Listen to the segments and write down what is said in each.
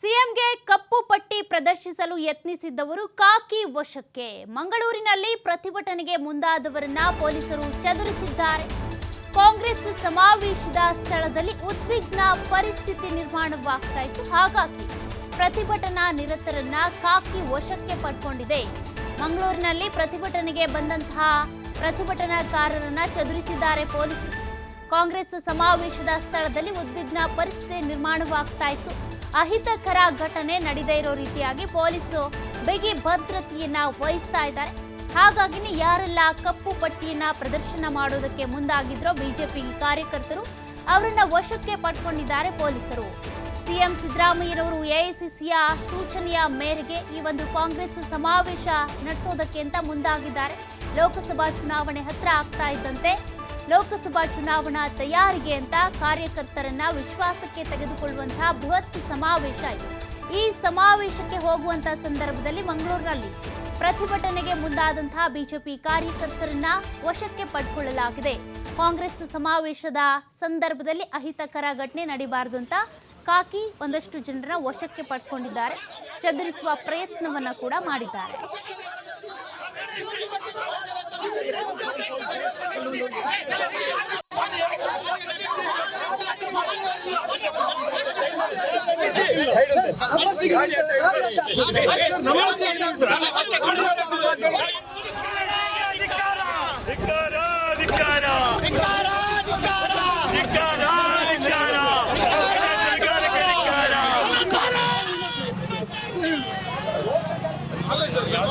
ಸಿಎಂಗೆ ಕಪ್ಪು ಪಟ್ಟಿ ಪ್ರದರ್ಶಿಸಲು ಯತ್ನಿಸಿದ್ದವರು ಕಾಕಿ ವಶಕ್ಕೆ. ಮಂಗಳೂರಿನಲ್ಲಿ ಪ್ರತಿಭಟನೆಗೆ ಮುಂದಾದವರನ್ನ ಪೊಲೀಸರು ಚದುರಿಸಿದ್ದಾರೆ. ಕಾಂಗ್ರೆಸ್ ಸಮಾವೇಶದ ಸ್ಥಳದಲ್ಲಿ ಉದ್ವಿಗ್ನ ಪರಿಸ್ಥಿತಿ ನಿರ್ಮಾಣವಾಗ್ತಾ ಇತ್ತು ಹಾಗಾಗಿ ಪ್ರತಿಭಟನಾ ನಿರತರನ್ನ ಕಾಕಿ ವಶಕ್ಕೆ ಪಡ್ಕೊಂಡಿದೆ. ಮಂಗಳೂರಿನಲ್ಲಿ ಪ್ರತಿಭಟನೆಗೆ ಬಂದಂತಹ ಪ್ರತಿಭಟನಾಕಾರರನ್ನ ಚದುರಿಸಿದ್ದಾರೆ ಪೊಲೀಸರು. ಕಾಂಗ್ರೆಸ್ ಸಮಾವೇಶದ ಸ್ಥಳದಲ್ಲಿ ಉದ್ವಿಗ್ನ ಪರಿಸ್ಥಿತಿ ನಿರ್ಮಾಣವಾಗ್ತಾ ಇತ್ತು ಅಹಿತಕರ ಘಟನೆ ನಡೆದೇ ಇರೋ ರೀತಿಯಾಗಿ ಪೊಲೀಸರು ಬಿಗಿ ಭದ್ರತೆಯನ್ನ ವಹಿಸ್ತಾ ಇದ್ದಾರೆ. ಹಾಗಾಗಿನೇ ಯಾರೆಲ್ಲ ಕಪ್ಪು ಪಟ್ಟಿಯನ್ನ ಪ್ರದರ್ಶನ ಮಾಡೋದಕ್ಕೆ ಮುಂದಾಗಿದ್ರೋ ಬಿಜೆಪಿ ಕಾರ್ಯಕರ್ತರು ಅವರನ್ನ ವಶಕ್ಕೆ ಪಡ್ಕೊಂಡಿದ್ದಾರೆ ಪೊಲೀಸರು. ಸಿಎಂ ಸಿದ್ದರಾಮಯ್ಯನವರು ಎಐಸಿಸಿಯ ಸೂಚನೆಯ ಮೇರೆಗೆ ಈ ಒಂದು ಕಾಂಗ್ರೆಸ್ ಸಮಾವೇಶ ನಡೆಸೋದಕ್ಕೆ ಅಂತ ಮುಂದಾಗಿದ್ದಾರೆ. ಲೋಕಸಭಾ ಚುನಾವಣೆ ಹತ್ರ ಆಗ್ತಾ ಇದ್ದಂತೆ ಲೋಕಸಭಾ ಚುನಾವಣಾ ತಯಾರಿಗೆ ಅಂತ ಕಾರ್ಯಕರ್ತರನ್ನ ವಿಶ್ವಾಸಕ್ಕೆ ತೆಗೆದುಕೊಳ್ಳುವಂತಹ ಬೃಹತ್ ಸಮಾವೇಶ ಇದು. ಈ ಸಮಾವೇಶಕ್ಕೆ ಹೋಗುವಂತಹ ಸಂದರ್ಭದಲ್ಲಿ ಮಂಗಳೂರಿನಲ್ಲಿ ಪ್ರತಿಭಟನೆಗೆ ಮುಂದಾದಂತಹ ಬಿಜೆಪಿ ಕಾರ್ಯಕರ್ತರನ್ನ ವಶಕ್ಕೆ ಪಡ್ಕೊಳ್ಳಲಾಗಿದೆ. ಕಾಂಗ್ರೆಸ್ ಸಮಾವೇಶದ ಸಂದರ್ಭದಲ್ಲಿ ಅಹಿತಕರ ಘಟನೆ ನಡೀಬಾರದು ಅಂತ ಕಾಕಿ ಒಂದಷ್ಟು ಜನರ ವಶಕ್ಕೆ ಪಡ್ಕೊಂಡಿದ್ದಾರೆ. ಚದುರಿಸುವ ಪ್ರಯತ್ನವನ್ನ ಕೂಡ ಮಾಡಿದ್ದಾರೆ. ಅಲ್ಲ ಸರ್ ಯಾವ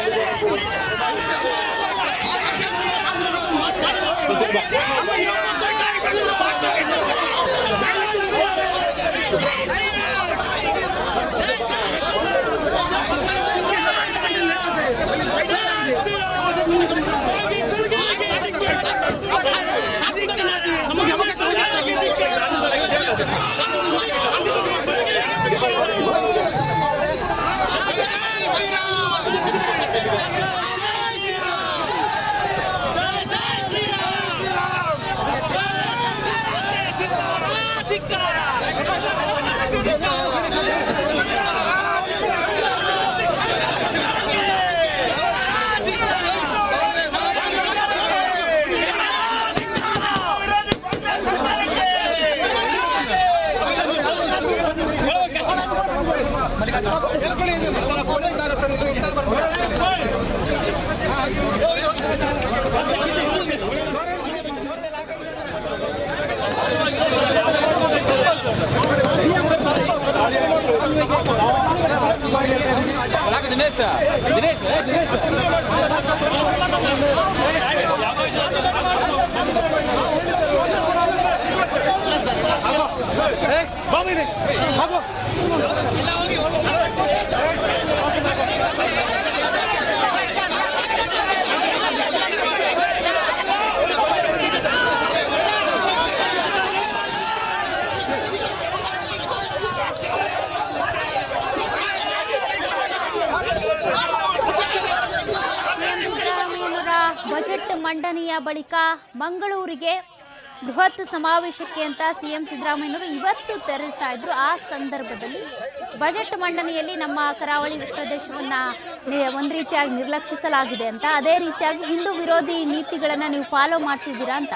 ದಿನೇಶ್ ದಿನೇಶ್ ದಿನೇಶ್ ಮಂಡನೆಯ ಬಳಿಕ ಮಂಗಳೂರಿಗೆ ಬೃಹತ್ ಸಮಾವೇಶಕ್ಕೆ ಅಂತ ಸಿಎಂ ಸಿದ್ದರಾಮಯ್ಯನವರು ಇವತ್ತು ತೆರಳ್ತಾ ಇದ್ರು. ಆ ಸಂದರ್ಭದಲ್ಲಿ ಬಜೆಟ್ ಮಂಡನೆಯಲ್ಲಿ ನಮ್ಮ ಕರಾವಳಿ ಪ್ರದೇಶವನ್ನ ಒಂದು ಒಂದ್ ರೀತಿಯಾಗಿ ನಿರ್ಲಕ್ಷಿಸಲಾಗಿದೆ ಅಂತ, ಅದೇ ರೀತಿಯಾಗಿ ಹಿಂದೂ ವಿರೋಧಿ ನೀತಿಗಳನ್ನು ನೀವು ಫಾಲೋ ಮಾಡ್ತಿದ್ದೀರಾ ಅಂತ.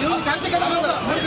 ಸಸ್ಪೆಕ್ಟ್ ಯಾರ್ಯಾರನ್ನ